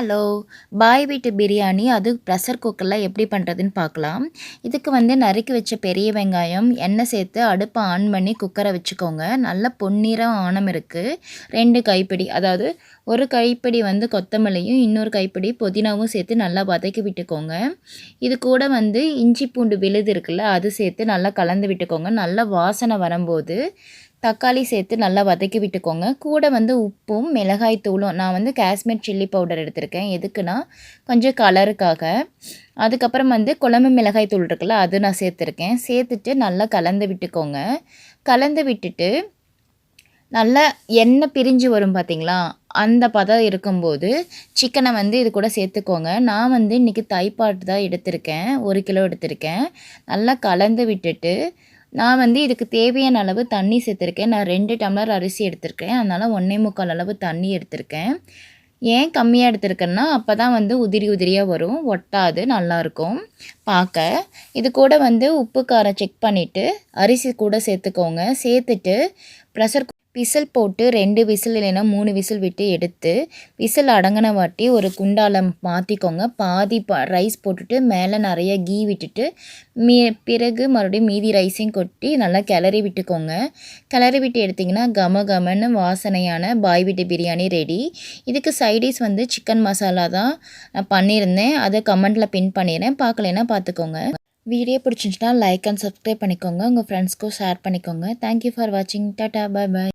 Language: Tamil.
ஹலோ பாய் வீட்டு பிரியாணி. அது ப்ரெஷர் குக்கரில் எப்படி பண்ணுறதுன்னு பார்க்கலாம். இதுக்கு வந்து நறுக்கி வச்ச பெரிய வெங்காயம் எண்ணெய் சேர்த்து அடுப்பை ஆன் பண்ணி குக்கரை வச்சுக்கோங்க. நல்ல பொன்னிறம் ஆனம் இருக்குது ரெண்டு கைப்பிடி அதாவது ஒரு கைப்பிடி வந்து கொத்தமல்லியும் இன்னொரு கைப்பிடி புதினாவும் சேர்த்து நல்லா வதக்கி விட்டுக்கோங்க. இது கூட வந்து இஞ்சி பூண்டு விழுது இருக்குல்ல அது சேர்த்து நல்லா கலந்து விட்டுக்கோங்க. நல்லா வாசனை வரும்போது தக்காளி சேர்த்து நல்லா வதக்கி விட்டுக்கோங்க. கூட வந்து உப்பும் மிளகாய் தூளும் நான் வந்து காஷ்மீர் சில்லி பவுடர் எடுத்திருக்கேன். எதுக்குன்னா கொஞ்சம் கலருக்காக. அதுக்கப்புறம் வந்து குழம்பு மிளகாய் தூள் இருக்குல்ல அது நான் சேர்த்துருக்கேன். சேர்த்துட்டு நல்லா கலந்து விட்டுக்கோங்க. கலந்து விட்டுட்டு நல்லா எண்ணெய் பிரிஞ்சு வரும் பார்த்திங்களா அந்த பதம் இருக்கும்போது சிக்கனை வந்து இது கூட சேர்த்துக்கோங்க. நான் வந்து இன்றைக்கி தைப்பாட்டு தான் எடுத்திருக்கேன். ஒரு கிலோ எடுத்திருக்கேன். நல்லா கலந்து விட்டுட்டு நான் வந்து இதுக்கு தேவையான அளவு தண்ணி சேர்த்துருக்கேன். நான் ரெண்டு டம்ளர் அரிசி எடுத்திருக்கேன். அதனால் ஒன்றே முக்கால் அளவு தண்ணி எடுத்திருக்கேன். ஏன் கம்மியாக எடுத்திருக்கேன்னா அப்போ தான் வந்து உதிரி உதிரியாக வரும். ஒட்டாது நல்லாயிருக்கும் பார்க்க இது கூட வந்து உப்பு காரம் செக் பண்ணிவிட்டு அரிசி கூட சேர்த்துக்கோங்க. சேர்த்துட்டு ப்ரெஷர் விசில் போட்டு ரெண்டு விசில் இல்லைன்னா மூணு விசில் விட்டு எடுத்து விசில் அடங்கின வாட்டி ஒரு குண்டால மாற்றிக்கோங்க பாதி பா ரைஸ் போட்டுட்டு மேலே நிறைய கீ விட்டுட்டு மீ பிறகு மறுபடியும் மீதி ரைஸையும் கொட்டி நல்லா கிளறி விட்டுக்கோங்க. கிளறி விட்டு எடுத்திங்கன்னா கம கமன்னு வாசனையான பாய் வீட்டு பிரியாணி ரெடி இதுக்கு சைடிஸ் வந்து சிக்கன் மசாலா தான் நான் பண்ணியிருந்தேன். அதை கமெண்ட்டில் பின் பண்ணிடுறேன். பார்க்கலன்னா பார்த்துக்கோங்க. வீடியோ பிடிச்சிருந்துச்சுன்னா லைக் அண்ட் சப்ஸ்கிரைப் பண்ணிக்கோங்க. உங்கள் ஃப்ரெண்ட்ஸ்க்கும் ஷேர் பண்ணிக்கோங்க. தேங்க்யூ ஃபார் வாட்சிங் டாட்டா பாய் பாய்